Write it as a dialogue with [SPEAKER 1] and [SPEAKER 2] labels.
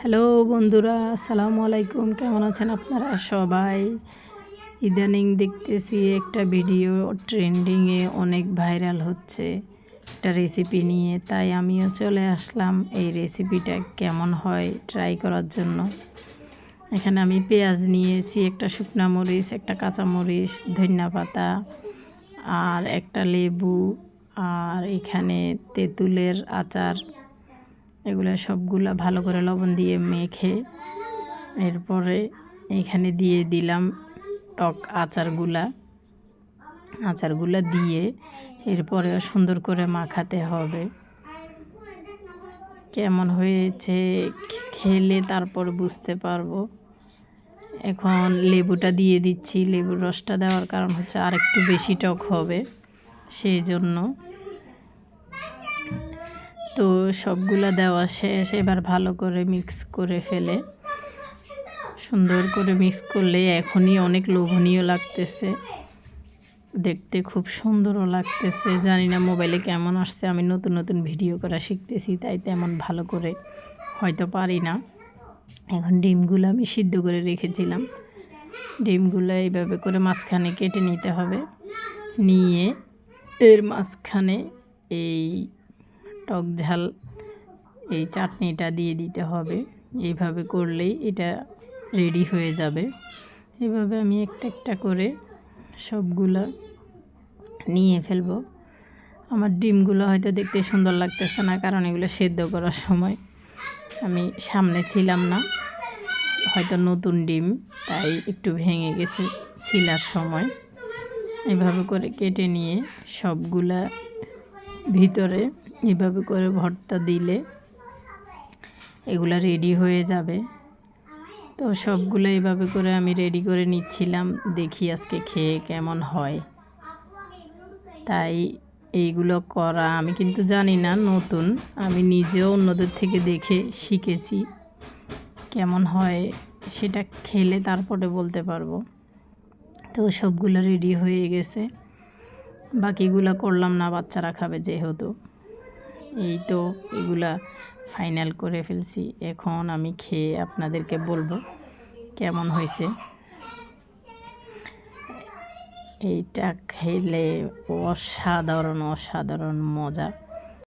[SPEAKER 1] Hello বন্ধুরা, আসসালামু আলাইকুম। কেমন আছেন আপনারা সবাই? ইদানিং দেখতেছি একটা ভিডিও ট্রেন্ডিংয়ে অনেক ভাইরাল হচ্ছে একটা রেসিপি নিয়ে। তাই আমিও চলে আসলাম এই রেসিপিটা কেমন হয় ট্রাই করার জন্য। এখানে আমি পেঁয়াজ নিয়েছি, একটা শুকনা মরিচ, একটা কাঁচা মরিচ, ধনিয়া পাতা আর একটা লেবু আর এখানে তেঁতুলের আচার। এগুলো সবগুলো ভালো করে লবণ দিয়ে মেখে এরপরে এখানে দিয়ে দিলাম টক আচারগুলা। আচারগুলা দিয়ে এরপরে সুন্দর করে মাখাতে হবে। কেমন হয়েছে খেলে তারপর বুঝতে পারব। এখন লেবুটা দিয়ে দিচ্ছি, লেবুর রসটা দেওয়ার কারণ হচ্ছে আর একটু বেশি টক হবে সেই জন্য সবগুলা দেওয়া শেষ। এবার ভালো করে মিক্স করে ফেলে। সুন্দর করে মিক্স করলে এখনই অনেক লোভনীয় লাগতেছে। দেখতে খুব সুন্দরও লাগতেছে। জানি না মোবাইলে কেমন আসছে। আমি নতুন নতুন ভিডিও করা শিখতেছি, তাই তেমন ভালো করে হয়তো পারি না। এখন ডিমগুলো আমি সিদ্ধ করে রেখেছিলাম। ডিমগুলো এইভাবে করে মাঝখানে কেটে নিতে হবে। নিয়ে এর মাঝখানে এই টক ঝাল এই চাটনিটা দিয়ে দিতে হবে। এইভাবে করলেই এটা রেডি হয়ে যাবে। এভাবে আমি একটা একটা করে সবগুলো নিয়ে ফেলব। আমার ডিমগুলো হয়তো দেখতে সুন্দর লাগতেছে না, কারণ এগুলো সেদ্ধ করার সময় আমি সামনে ছিলাম না। হয়তো নতুন ডিম, তাই একটু ভেঙে গেছে ছিলার সময়। এভাবে করে কেটে নিয়ে সবগুলা ভিতরে এভাবে করে ভর্তা দিলে এগুলা রেডি হয়ে যাবে। তো সবগুলো এভাবে করে আমি রেডি করে নিচ্ছিলাম। দেখি আজকে খেয়ে কেমন হয়। তাই এইগুলো করা আমি কিন্তু জানি না, নতুন। আমি নিজেও অন্যদের থেকে দেখে শিখেছি কেমন হয় সেটা খেলে তারপরে বলতে পারব। তো সবগুলো রেডি হয়ে গেছে। বাকিগুলো করলাম না, বাচ্চারা খাবে যেহেতু। এই তো এগুলা ফাইনাল করে ফেলছি। এখন আমি খেয়ে আপনাদেরকে বলব কেমন হয়েছে। এইটা খেলে অসাধারণ অসাধারণ মজা।